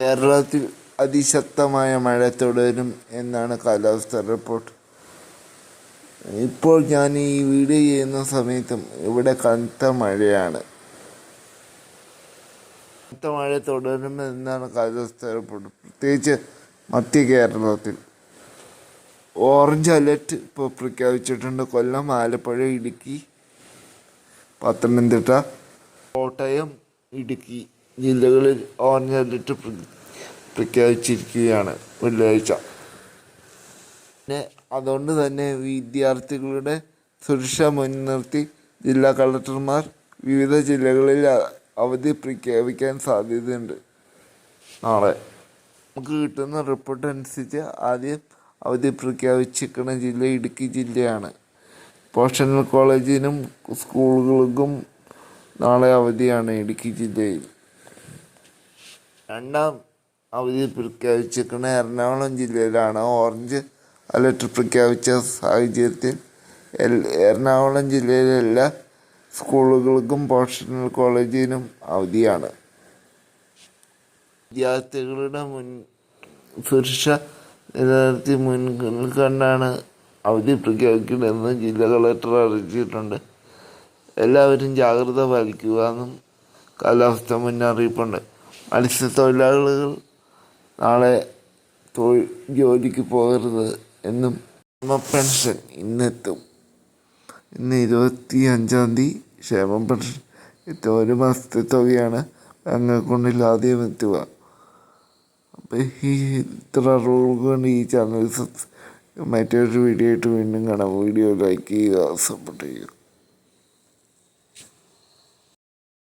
കേരളത്തിൽ അതിശക്തമായ മഴ തുടരും എന്നാണ് കാലാവസ്ഥ റിപ്പോർട്ട് ഇപ്പോൾ ഞാൻ ഈ വീഡിയോ ചെയ്യുന്ന സമയത്തും ഇവിടെ കനത്ത മഴയാണ്. കനത്ത മഴ തുടരും എന്നാണ് കാലാവസ്ഥ റിപ്പോർട്ട് പ്രത്യേകിച്ച് മധ്യ കേരളത്തിൽ. ഓറഞ്ച് അലർട്ട് ഇപ്പോൾ പ്രഖ്യാപിച്ചിട്ടുണ്ട്. കൊല്ലം ആലപ്പുഴ ഇടുക്കി പത്തനംതിട്ട കോട്ടയം ഇടുക്കി. ജില്ലകളിൽ ഓറഞ്ച് അലർട്ട് പ്ര- പ്രഖ്യാപിച്ചിരിക്കുകയാണ് വെള്ളിയാഴ്ച. പിന്നെ അതുകൊണ്ട് തന്നെ വിദ്യാർത്ഥികളുടെ സുരക്ഷ മുൻനിർത്തി ജില്ലാ കളക്ടർമാർ വിവിധ ജില്ലകളിൽ അവധി പ്രഖ്യാപിക്കാൻ സാധ്യതയുണ്ട്. നാളെ നമുക്ക് കിട്ടുന്ന റിപ്പോർട്ട് അനുസരിച്ച് ആദ്യം അവധി പ്രഖ്യാപിച്ചിരിക്കുന്ന ജില്ല ഇടുക്കി ജില്ലയാണ്. പ്രൊഫഷണൽ കോളേജിനും സ്കൂളുകൾക്കും നാളെ അവധിയാണ് ഇടുക്കി ജില്ലയിൽ. രണ്ടാം അവധി പ്രഖ്യാപിച്ചിരിക്കുന്ന എറണാകുളം ജില്ലയിലാണ് ഓറഞ്ച് അലർട്ട് പ്രഖ്യാപിച്ച സാഹചര്യത്തിൽ എറണാകുളം ജില്ലയിലെ എല്ലാ സ്കൂളുകൾക്കും പ്രൊഫഷണൽ കോളേജിനും അവധിയാണ്. വിദ്യാർത്ഥികളുടെ മുൻ സുരക്ഷ നിലനിർത്തി മുൻപിൽ കണ്ടാണ് അവധി പ്രഖ്യാപിക്കുന്നതെന്ന് ജില്ലാ കളക്ടർ അറിയിച്ചിട്ടുണ്ട്. എല്ലാവരും ജാഗ്രത പാലിക്കുക എന്നും കാലാവസ്ഥ മുന്നറിയിപ്പുണ്ട്. മത്സ്യത്തൊഴിലാളികൾ നാളെ തൊഴിൽ ജോലിക്ക് പോകരുത് എന്നും ക്ഷേമ പെൻഷൻ ഇന്നെത്തും. ഇന്ന് ഇരുപത്തി അഞ്ചാം തീയതി ക്ഷേമ പെൻഷൻ. എത്തും ഒരു മാസത്തെ തുകയാണ്. ബാങ്ക് അക്കൗണ്ടിൽ ആദ്യം എത്തുക അപ്പോൾ ഈ ഇത്ര അറിവുകൾക്ക് വേണ്ടി ഈ ചാനൽ മറ്റൊരു വീഡിയോ ആയിട്ട് വീണ്ടും കാണാം. വീഡിയോ ലൈക്ക് ചെയ്യുക സപ്പോർട്ട് ചെയ്യുക.